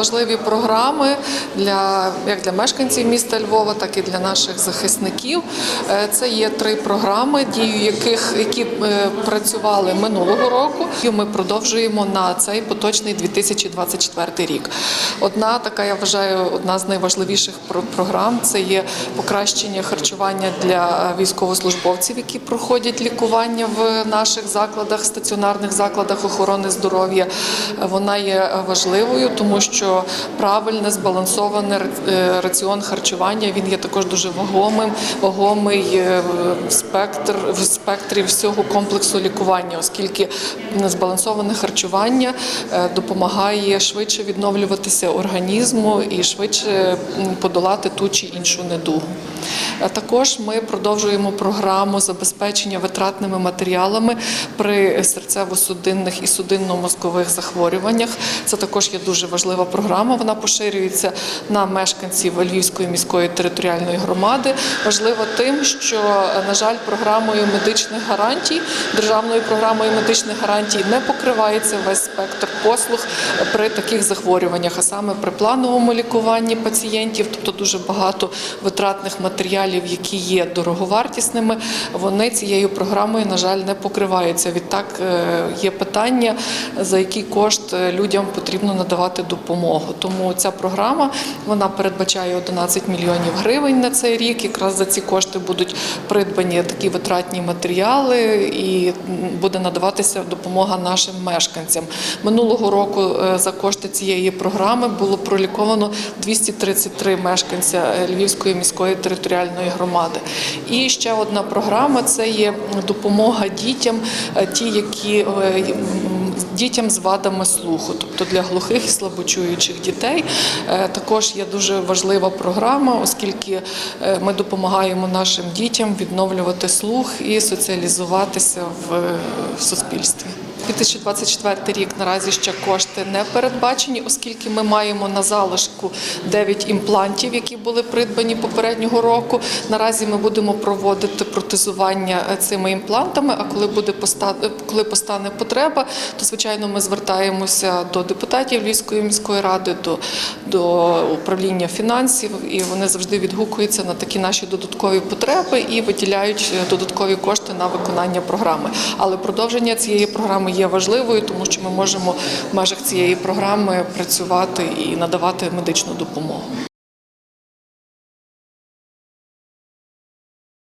важливі програми для як для мешканців міста Львова, так і для наших захисників. Е, Це є три програми, дію яких які е, працювали минулого року. І ми продовжуємо на цей поточний 2024 рік. Одна така, я вважаю, одна з найважливіших про- програм це є покращення харчування для військовослужбовців, які проходять лікування в наших закладах, стаціонарних закладах охорони здоров'я. Вона є важливою, тому що правильне збалансоване е, раціон харчування він є також дуже вагомим, вагомий в спектр в спектрі всього комплексу лікування, оскільки збалансоване харчування е, допомагає швидше відновлюватися організму і швидше подолати ту чи іншу недугу. Також ми продовжуємо програму забезпечення витратними матеріалами при серцево-судинних і судинно-мозкових захворюваннях. Це також є дуже важлива програма. Вона поширюється на мешканців Львівської міської територіальної громади. Важливо тим, що на жаль, програмою медичних гарантій, державною програмою медичних гарантій не покривається весь спектр послуг при таких захворюваннях, а саме при плановому лікуванні пацієнтів, тобто дуже багато витратних матеріалів, які є дороговартісними, вони цією програмою, на жаль, не покриваються. Відтак е, є питання, за який кошт е, людям потрібно надавати допомогу. Тому ця програма вона передбачає 11 мільйонів гривень на цей рік. Якраз за ці кошти будуть придбані такі витратні матеріали і буде надаватися допомога нашим мешканцям. Минулого року е, за кошти цієї програми було проліковано 233 мешканця Львівської міської територіальної громади. І ще одна програма це є допомога дітям, е, ті, які е, дітям з вадами слуху, тобто для глухих і слабочуючих дітей. Е, Також є дуже важлива програма, оскільки ми допомагаємо нашим дітям відновлювати слух і соціалізуватися в суспільстві. 2024 рік наразі ще кошти не передбачені, оскільки ми маємо на залишку 9 імплантів, які були придбані попереднього року. Наразі ми будемо проводити протезування е, цими імплантами. А коли буде е, коли постане потреба, то звичайно ми звертаємося до депутатів Львівської міської ради, до, до управління фінансів, і вони завжди відгукуються на такі наші додаткові потреби і виділяють е, додаткові кошти на виконання програми. Але продовження цієї програми є важливою, тому що ми можемо в межах цієї програми працювати і надавати медичну допомогу.